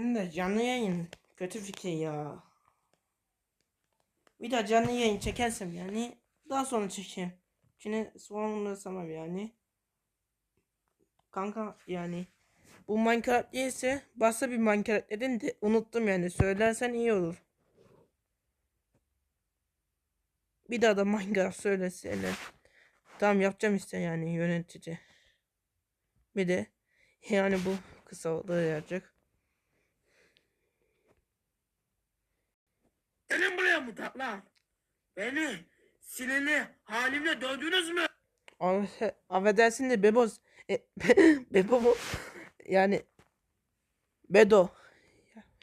Şimdi canlı yayın kötü fikir ya. Bir daha canlı yayın çekersem yani daha sonra çekeyim. Şimdi sonrasam yani. Kanka yani bu Minecraft değilse başka bir Minecraft dedin de unuttum yani söylersen iyi olur. Bir daha da Minecraft söylesene. Tamam yapacağım işte yani yönetici. Bir de yani bu kısa olacak. Mutaklar. Beni sinirli halimle dövdünüz mü? Affe- Affedersin de Beboz. E, Bebo mu? Yani Bedo.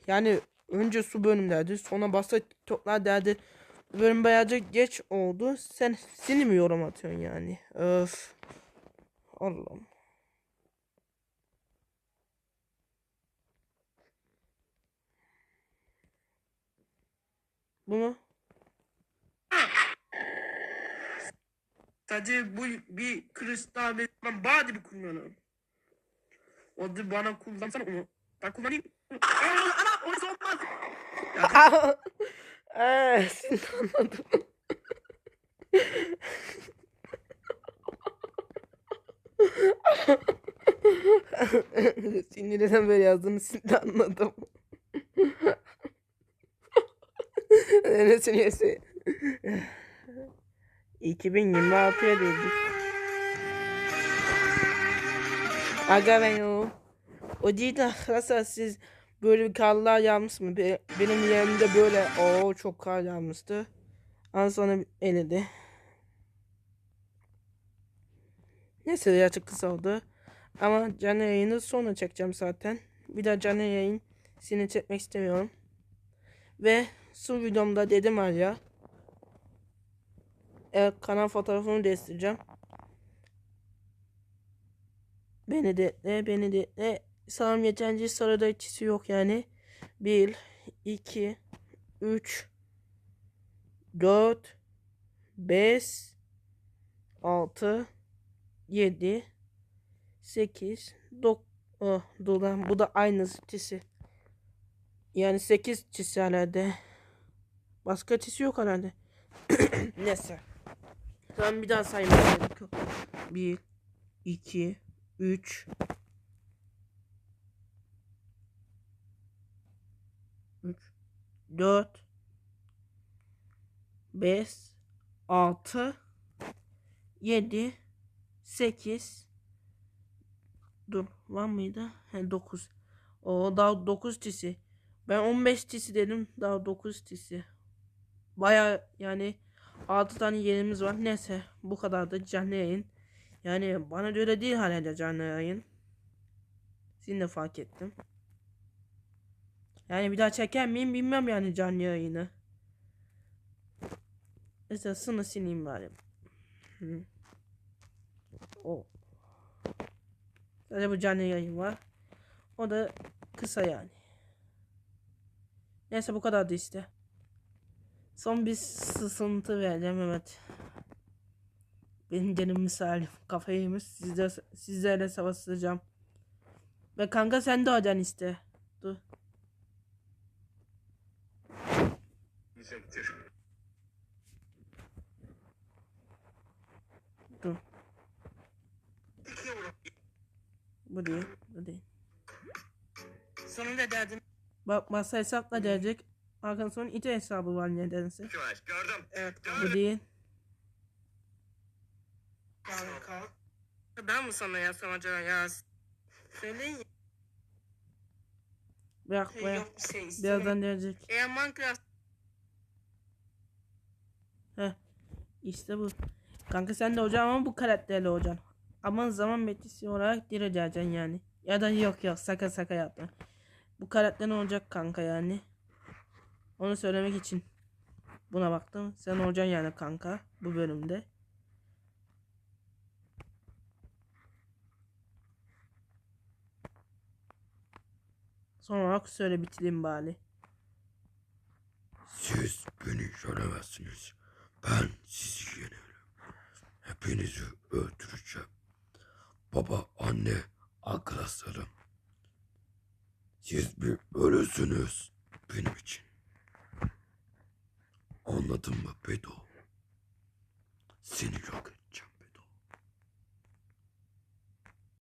Yani önce su bölümlerdi. Sonra basta TikTok'lar derdi. Bölüm bayağıca geç oldu. Sen seni mi yorum atıyorsun yani? Öf. Allah'ım. Bu mu? Sadece bu bir kristal ben badi bir kullanıyorum. O da bana kullansana onu. Ben kullanayım. Ana, onu olmaz. Eee seni anladım. Seni neden böyle yazdığını şimdi anladım. Neresini yese? 2026'ya değildik. Aga ben o. O değil de arkadaşlar siz böyle bir karlar yağmış mı? Be- benim yerimde böyle o çok kar yağmıştı. Ondan sonra eledi. Neyse birazcık kısa oldu. Ama canlı yayını sonra çekeceğim zaten. Bir daha canlı yayın seni çekmek istemiyorum. Ve son videomda dedim ya. Evet kanal fotoğrafımı değiştireceğim. Beni de ne beni de ne sanırım yeterince sarıda içisi yok yani. 1 2 3 4 5 6 7 8 9 oh, dur lan bu da aynı çisi. Yani 8 çisi herhalde. Başka çisi yok herhalde. Neyse. Tamam bir daha saymaya gerek yok. 1 2 3 3 4 5 6 7 8 Dur var mıydı? He 9. O daha 9 tisi. Ben 15 tisi dedim. Daha 9 tisi. Baya yani 6 tane yerimiz var. Neyse bu kadar da canlı yayın. Yani bana göre değil hala canlı yayın. Sizin de fark ettim. Yani bir daha çeker miyim bilmem yani canlı yayını. Mesela sını sileyim bari. O. Sadece bu canlı yayın var. O da kısa yani. Neyse bu kadardı işte. Son bir sısıntı vereceğim evet. Benim canım misalim. Kafayı yemiş. Sizde, sizlerle savaşacağım. Ve kanka sen de alacaksın işte. Dur. Diyecektir. Dur. Bu değil. Bu değil. Sonunda derdim. Bak masa hesapla gelecek. Sonra ite hesabı var nedense. Gördüm. Evet. Bu değil. Kanka. Ben mi sana yazsam acaba ya? Söyleyin. Bırak Şey, bırak. yok bir şey. Birazdan gelecek. Eğer Minecraft Heh. İşte bu. Kanka sen de hocam ama bu karakterle hocam. Ama zaman metisi olarak direceksin yani. Ya da yok yok saka saka yapma. Bu karakter ne olacak kanka yani. Onu söylemek için buna baktım. Sen olacaksın yani kanka bu bölümde. Son olarak söyle bitireyim bari. Siz beni yenemezsiniz. Ben sizi yenerim. Hepinizi öldüreceğim. Baba, anne, arkadaşlarım. Siz bir ölüsünüz benim için. Anladın mı Bedo? Seni yok.